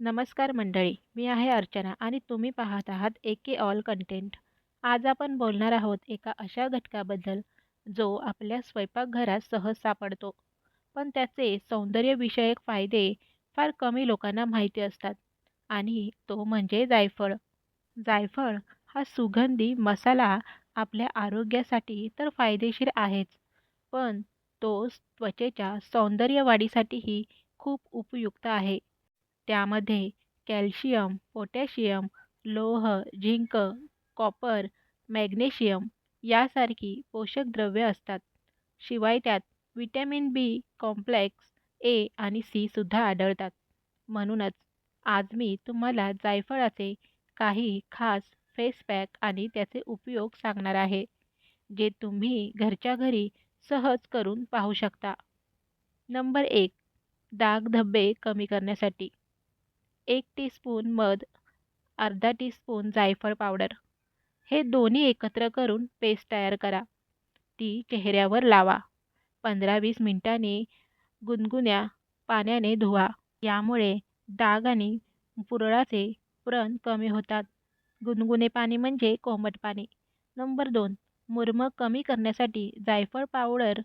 नमस्कार मंडळी मी आहे अर्चना आणि तुम्ही पाहत आहात एके ऑल कंटेंट. आज आपण बोलणार आहोत एका अशा घटकाबद्दल जो आपल्या स्वयंपाकघरात सहज सापडतो. पण त्याचे सौंदर्यविषयक फायदे फार कमी लोकांना माहिती असतात आणि तो म्हणजे जायफळ. जायफळ हा सुगंधी मसाला आपल्या आरोग्यासाठी तर फायदेशीर आहेच पण तो त्वचेच्या सौंदर्यवाढीसाठीही खूप उपयुक्त आहे. त्यामध्ये कॅल्शियम पोटॅशियम लोह झिंक कॉपर मॅग्नेशियम यासारखी पोषक द्रव्ये असतात. शिवाय त्यात विटॅमिन बी कॉम्प्लेक्स ए आणि सी सुद्धा आढळतात. म्हणूनच आज मी तुम्हाला जायफळाचे काही खास फेस पॅक आणि त्याचे उपयोग सांगणार आहे जे तुम्ही घरच्या घरी सहज करून पाहू शकता. नंबर एक डाग धब्बे कमी करण्यासाठी. एक टीस्पून मध अर्धा टीस्पून जायफळ पावडर हे दोन्ही एकत्र करून पेस्ट तयार करा. ती चेहऱ्यावर लावा. पंधरा वीस मिनिटांनी गुणगुण्या पाण्याने धुवा. यामुळे डाग आणि पुरळाचे व्रण कमी होतात. गुणगुणे पाणी म्हणजे कोमट पाणी. नंबर दोन मुरमं कमी करण्यासाठी जायफळ पावडर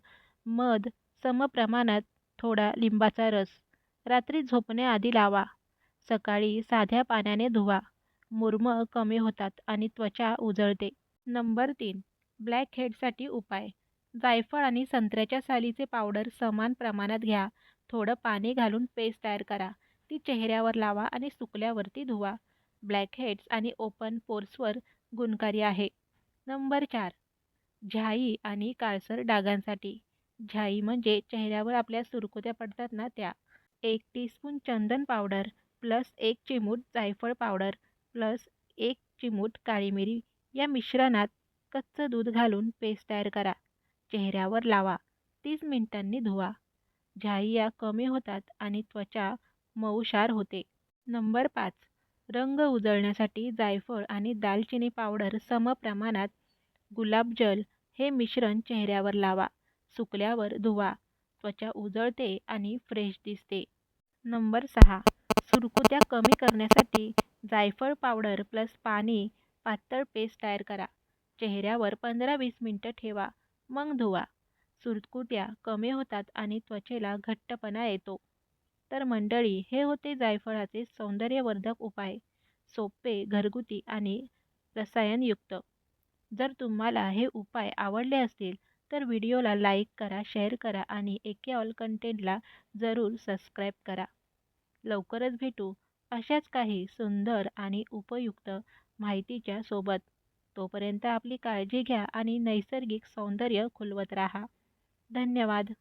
मध समप्रमाणात थोडा लिंबाचा रस. रात्री झोपण्याआधी लावा. सकाळी साध्या पाण्याने धुवा. मुरमं कमी होतात आणि त्वचा उजळते. नंबर तीन ब्लॅक हेडसाठी उपाय. जायफळ आणि संत्र्याच्या सालीचे पावडर समान प्रमाणात घ्या. थोडं पाणी घालून पेस्ट तयार करा. ती चेहऱ्यावर लावा आणि सुकल्यावरती धुवा. ब्लॅक हेड्स आणि ओपन पोर्सवर गुणकारी आहे. नंबर चार झाई आणि काळसर डागांसाठी. झाई म्हणजे चेहऱ्यावर आपल्या सुरकुत्या पडतात ना त्या. एक टीस्पून चंदन पावडर प्लस एक चिमूट जायफळ पावडर प्लस एक चिमूट काळी मिरी या मिश्रणात कच्चं दूध घालून पेस्ट तयार करा. चेहऱ्यावर लावा. तीस मिनिटांनी धुवा. झाईया कमी होतात आणि त्वचा मऊशार होते. नंबर पाच. रंग उजळण्यासाठी जायफळ आणि दालचिनी पावडर सम प्रमाणात गुलाबजल हे मिश्रण चेहऱ्यावर लावा. सुकल्यावर धुवा. त्वचा उजळते आणि फ्रेश दिसते. नंबर सहा. सुरकुत्या कमी करण्यासाठी जायफळ पावडर प्लस पाणी पातळ पेस्ट तयार करा. चेहऱ्यावर पंधरा वीस मिनटं ठेवा मग धुवा. सुरकुत्या कमी होतात आणि त्वचेला घट्टपणा येतो. तर मंडळी हे होते जायफळाचे सौंदर्यवर्धक उपाय. सोपे घरगुती आणि रसायनयुक्त. जर तुम्हाला हे उपाय आवडले असतील तर व्हिडिओला लाईक करा शेअर करा आणि एके ऑल कंटेंटला जरूर सबस्क्राईब करा. लवकरच भेटू. अशाच काही सुंदर आणि उपयुक्त माहितीच्या सोबत. तोपर्यंत आपली काळजी घ्या आणि नैसर्गिक सौंदर्य खुलवत राहा. धन्यवाद.